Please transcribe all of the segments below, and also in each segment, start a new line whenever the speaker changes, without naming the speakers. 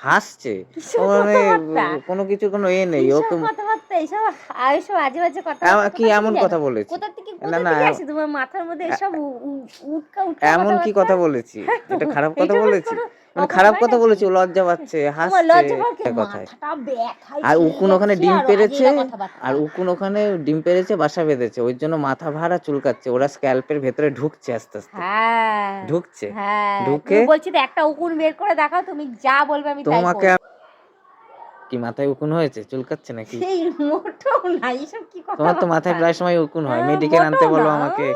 হাসছে। মানে কোনো কিছু কোনো এ নেই ও তো
কথাবার্তা? এইসব এইসব আজে বাজে কথা
এমন- কি এমন কথা বলেছি?
কোথা থেকে
না, না,
তোমার মাথার মধ্যে এসব উ- উ- উটকা উটকা
এমন কি কথা বলেছি? এটা খারাপ কথা বলেছি? মানে খারাপ কথা? বলেছি লজ্জা পাচ্ছে
তোমার
হাসছে কথায়। আর উকুন ওখানে ডিম পেরেছে আর উকুন ওখানে ডিম পেরেছে বাসা বেঁধেছে ওই জন্য মাথা ভাড়া চুলকাচ্ছে ওরা স্ক্যাল্পের ভেতরে ঢুকছে আস্তে আস্তে।
হ্যাঁ
ঢুকছে।
হ্যাঁ
ঢুকে-
বলছি একটা উকুন বের করে দেখাও তুমি যা বলবে আমি
তোমাকে কি মাথায় উকুন হয়েছে? চুলকাচ্ছে নাকি?
সেই মোটেও না এইসব কি কথা
তোমার তো মাথায় প্রায় সময় উকুন হয় মেডিকেল আনতে বলো আমাকে।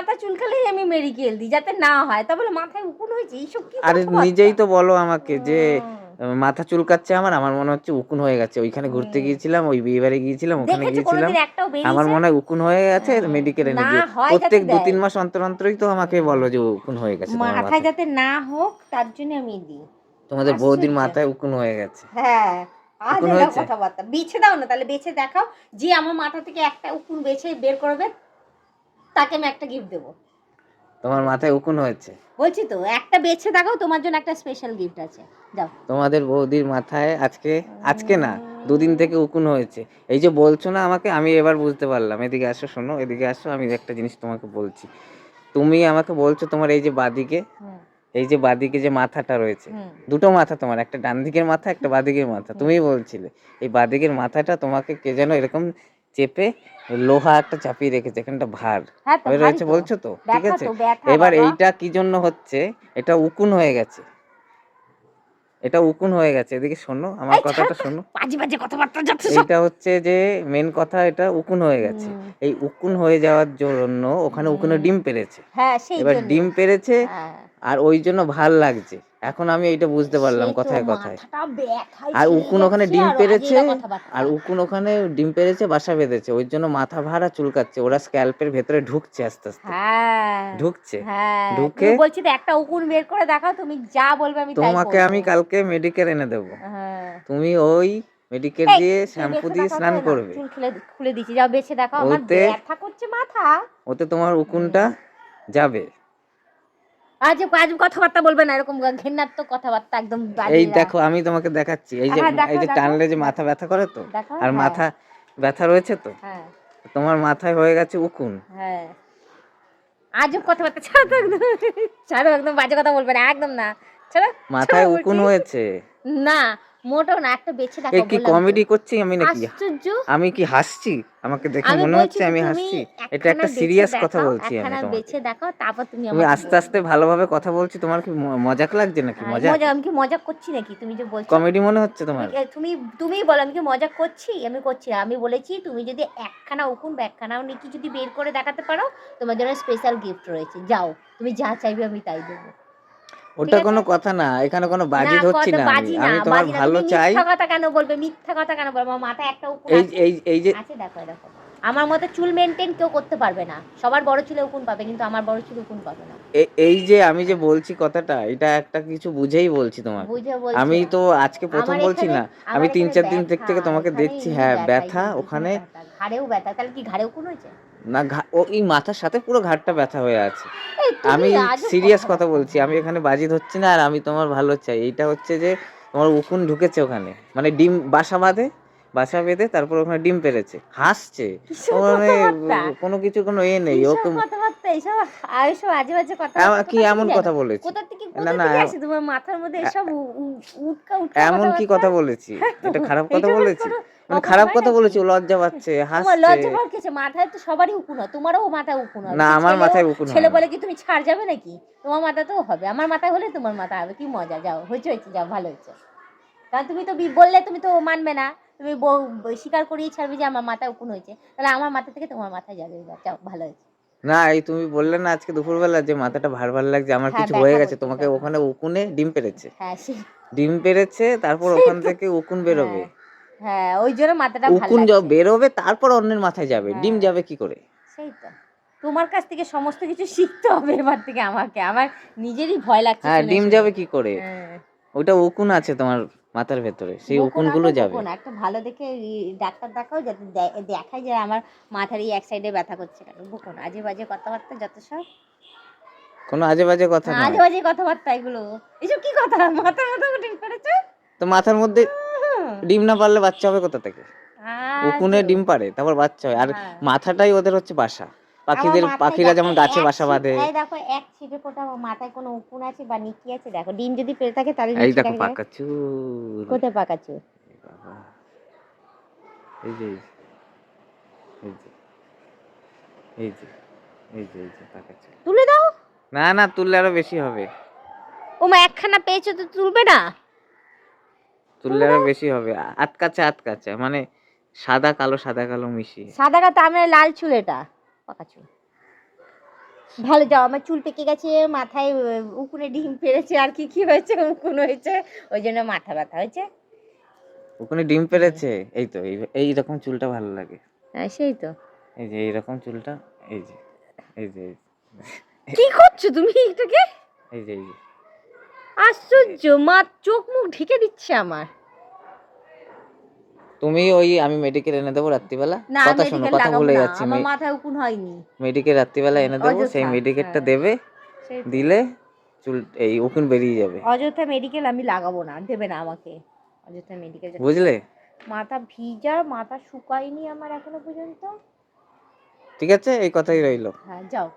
মাথা চুলকালেই আমি মেডিকেল দিই যাতে না হয়। তা বলে মাথায় উকুন হয়েছে এইসব কি
আরে নিজেই তো বলো আমাকে যে মাথা চুলকাচ্ছে আমার আমার মনে হচ্ছে উকুন হয়ে গেছে। ওইখানে ঘুরতে গিয়েছিলাম ওই বিয়ে বাড়ি গিয়েছিলাম ওখানে গিয়েছিলাম। আমার মনে হয় উকুন হয়ে গেছে মেডিকেল এনে দিয়ে প্রত্যেক
যাতে
দু তিন মাস অন্তর অন্তরই তো আমাকে বলো যে উকুন হয়ে গেছে
মাথায়। যাতে না হোক তার জন্য আমি দিই।
তোমাদের বৌদির মাথায় উকুন হয়ে গেছে।
হ্যাঁ। আজ কথাবার্তা। বেছে দাও না তাহলে বেছে দেখাও যে আমার মাথা থেকে একটা উকুন বেছে বের করবে। তাকে আমি একটা গিফট দেবো।
তোমার মাথায় উকুন হয়েছে।
বলছি তো একটা বেছে দেখাও তোমার জন্য একটা স্পেশাল গিফট আছে। যাও।
তোমাদের বৌদির মাথায় আজকে আজকে না দুদিন থেকে উকুন হয়েছে। এই যে বলছো না আমাকে আমি এবার বুঝতে পারলাম। এদিকে আসো শোনো এদিকে আসো আমি একটা জিনিস তোমাকে বলছি। তুমি আমাকে বলছো তোমার এই যে বাদিকে এই যে বাদিকে যে মাথাটা রয়েছে দুটো মাথা তোমার একটা ডান দিকের মাথা একটা বাদিকের মাথা। তুমি বলছিলে এই বাদিকের মাথাটা তোমাকে কে যেন এরকম চেপে লোহা একটা চাপিয়ে রেখেছে এখানটা ভার।
হ্যাঁ
হয়ে রয়েছে বলছো তো? ঠিক আছে? এবার এইটা কি জন্য হচ্ছে? এটা উকুন হয়ে গেছে। এটা উকুন হয়ে গেছে। এদিকে শোনো আমার কথাটা শোনো।
বাজে বাজে কথাবার্তা যাচ্ছে সব।
হচ্ছে যে মেন কথা এটা উকুন হয়ে গেছে। এই উকুন হয়ে যাওয়ার জন্য ওখানে উকুনে ডিম পেরেছে।
হ্যাঁ
এবার ডিম পেরেছে
হ্যাঁ,
আর ওই জন্য ভালো লাগছে। এখন আমি এইটা বুঝতে পারলাম কথায় কথায়। আর উকুন ওখানে ডিম পেরেছে আর উকুন ওখানে ডিম পেরেছে বাসা বেঁধেছে। ওই জন্য মাথা ভাড়া চুলকাচ্ছে। ওরা স্ক্যাল্পের ভেতরে ঢুকছে আস্তে আস্তে।
হ্যাঁ
ঢুকছে।
হ্যাঁ।
ঢুকে
তুমি বলছি একটা উকুন বের করে দেখাও তুমি যা বলবে আমি
তোমাকে আমি কালকে মেডিকেল এনে দেবো।
হ্যাঁ।
তুমি ওই মেডিকেল দিয়ে শ্যাম্পু দিয়ে স্নান করবে।
খুলে খুলে দিচ্ছি। যাও বেছে দেখাও। আমার ব্যথা করছে মাথা।
ওতে তোমার উকুনটা যাবে।
আজ আজ কথাবার্তা বলবে না এরকম ঘেন্নাত্মক কথাবার্তা একদম
এই দেখো আমি তোমাকে দেখাচ্ছি। এই যে
হ্যাঁ,
এই যে টানলে যে মাথা ব্যথা করে তো আর
হ্যাঁ,
মাথা ব্যথা রয়েছে তো?
হ্যাঁ।
তোমার মাথায় হয়ে গেছে উকুন।
হ্যাঁ। আজব কথাবার্তা ছাড়ো তো একদম ছাড়ো একদম বাজে কথা বলবে না একদম না। ছাড়ো
মাথায় উকুন হয়েছে।
না না একটা বেছে দেখো
কি কমেডি করছি আমি নাকি? আমি কি হাসছি? আমাকে দেখে মনে হচ্ছে আমি হাসছি। এটা একটা সিরিয়াস কথা বলছি আমি তোমাকে।
বেছে দেখাও তারপর তুমি আমাকে
আস্তে আস্তে ভালোভাবে কথা বলছি তোমার কি মজাক লাগছে নাকি? মজা
মজা আমি কি মজা করছি নাকি? তুমি যে বলছো।
কমেডি মনে হচ্ছে তোমার?
তুমি- তুমি বলো আমি কি মজা করছি? আমি করছি আমি বলেছি তুমি যদি একখানা উকুন বা একখানা নিকি যদি বের করে দেখাতে পারো তোমার জন্য স্পেশাল গিফট রয়েছে। যাও তুমি যা চাইবে আমি তাই দেবো।
ওটা কোনো কথা না এখানে কোনো বাজি ধরছি না আমি। তোমার ভালো চাই
মিথ্যা কথা কেন বলবে? মিথ্যা কথা কেন বলবে? আমার মাথায় একটা উকুন
এই এই এই যে
আছে দেখো দেখো। আমার মতো চুল মেনটেন কেউ করতে পারবে না। সবার বড় চুলে উকুন পাবে কিন্তু আমার বড় চুলে উকুন পাবে না।
এই যে আমি যে বলছি কথাটা এটা একটা কিছু বুঝেই বলছি
বলছি
আমি তো আজকে প্রথম বলছি না আমি তিন চার দিন থেকে তোমাকে দেখছি হ্যাঁ
ব্যথা,
ওখানে
ঘাড়েও ব্যথা তাহলে কি ঘাড়ে উকুন হয়েছে?
না ও এই মাথার সাথে পুরো ঘাটটা ব্যথা হয়ে আছে। আমি সিরিয়াস
কথা
বলছি আমি এখানে বাজি ধরছি না আর আমি তোমার ভালো চাই। এইটা হচ্ছে যে তোমার উকুন ঢুকেছে ওখানে। মানে ডিম বাসা বাঁধে বাসা বেঁধে তারপর ওখানে ডিম পেরেছে। হাসছে।
কিসব
ও মানে কোনো কিছু কোনো এ নেই ও কি এমন কথা বলেছি? না, না, এমন কি কথা বলেছি? এটা খারাপ কথা বলেছি? মানে খারাপ কথা বলেছি লজ্জা পাচ্ছে হাসছে।
লজ্জা মাথায় তো সবারই উকুন হয় তোমারও মাথায় উকুন হয়।
না আমার মাথায় উকুন হয়
ছেলে বলে কি তুমি ছাড় যাবে নাকি? তোমার মাথাতেও হবে আমার মাথায় হলে তোমার মাথা হবে কি মজা যাও হয়েছে হয়েছে যাও ভালো হয়েছে। কারণ তুমি তো বললে তুমি তো মানবে না তুমি স্বীকার করিয়ে ছাড়বে যে আমার মাথায় উকুন হয়েছে তাহলে আমার মাথা থেকে তোমার মাথায় যাবে এবার যাও ভালো হয়েছে।
না এই তুমি বললে না আজকে দুপুরবেলা যে মাথাটা ভার ভার লাগছে আমার
হ্যাঁ,
কিছু হয়ে গেছে তোমাকে ওখানে উকুনে ডিম পেরেছে।
হ্যাঁ
ডিম পেরেছে তারপর ওখান থেকে উকুন বেরোবে।
হ্যাঁ ওই জন্য মাথাটা
উকুন যা
লাগছে।
বেরোবে তারপর অন্যের মাথায় যাবে ডিম
হ্যাঁ।
যাবে কি করে?
সেই তো। তোমার কাছ থেকে সমস্ত কিছু শিখতে হবে এবার থেকে আমাকে। আমার নিজেরই ভয় লাগছে
হ্যাঁ ডিম যাবে কি করে?
হ্যাঁ।
ওটা উকুন আছে তোমার মাথার ভেতরে সেই
না
উকুনগুলো যাবে।
একটা ভালো দেখে ডাক্তার দেখাও যাতে দেখায় যে আমার মাথার এই এক সাইডে ব্যথা করছে কেন। বকো আজে বাজে কথাবার্তা যত সব।
কোনো আজে বাজে কথা
আজে বাজে কথাবার্তা এগুলো। এসব কি কথা? মাথা মাথা ঠিক করেছ?
তো মাথার মধ্যে ডিম না পারলে বাচ্চা হবে কোথা থেকে? উকুনে ডিম পারে তারপর বাচ্চা হয়। আর
হ্যাঁ।
মাথাটাই ওদের হচ্ছে বাসা। পাখিদের পাখিরা যেমন গাছে বাসা বাঁধে।
এই দেখো এক ছিটে ফোটা মাথায় কোনো উকুন আছে বা নিকি আছে দেখো ডিম যদি পেরে থাকে তাহলে
এই দেখো
দেখা যায়।
পাকা
কোথায় পাকাচ্ছো
এই যে এই যে এই যে এই যে এই যে পাকা চুল
তুলে দাও।
না না তুললে আরও বেশি হবে।
ও মা একখানা পেয়েছ তো তুলবে না?
তুললে আরও বেশি হবে। আটকাচ্ছে আটকাচ্ছে। মানে সাদা কালো সাদা কালো মিশিয়ে।
সাদা কাতো আমার লাল চুল এটা। পাকা চুল। ভালো যাও আমার চুল পেকে গেছে মাথায় উকুনে ডিম পেরেছে আর কি কি হয়েছে উকুন হয়েছে ওই জন্য মাথা ব্যথা হয়েছে।
ওখানে ডিম পেরেছে? এই তো এই রকম চুলটা ভালো লাগে।
হ্যাঁ সেই তো।
এই যে এই রকম চুলটা এই যে এই যে এই যে,
কি করছ তুমি এটাকে?
এই যে এই যে।
আশ্চর্য মা চোখ মুখ ঢেকে দিচ্ছে আমার।
তুমি ওই আমি মেডিকেল এনে দেবো রাত্রিবেলা?
না
কথা শোনো কথা ভুলে যাচ্ছি
আমার মাথায় উকুন হয়নি।
মেডিকেল রাত্রিবেলা এনে দেবো সেই মেডিকেলটা
হ্যাঁ।
দেবে দিলে চুল এই উকুন বেরিয়ে যাবে।
অযথা মেডিকেল আমি লাগাবো না দেবে না আমাকে। অযথা মেডিকেল
বুঝলে?
মাথা ভিজা মাথা শুকায়নি আমার এখনও পর্যন্ত।
ঠিক আছে এই কথাই রইল।
হ্যাঁ যাও।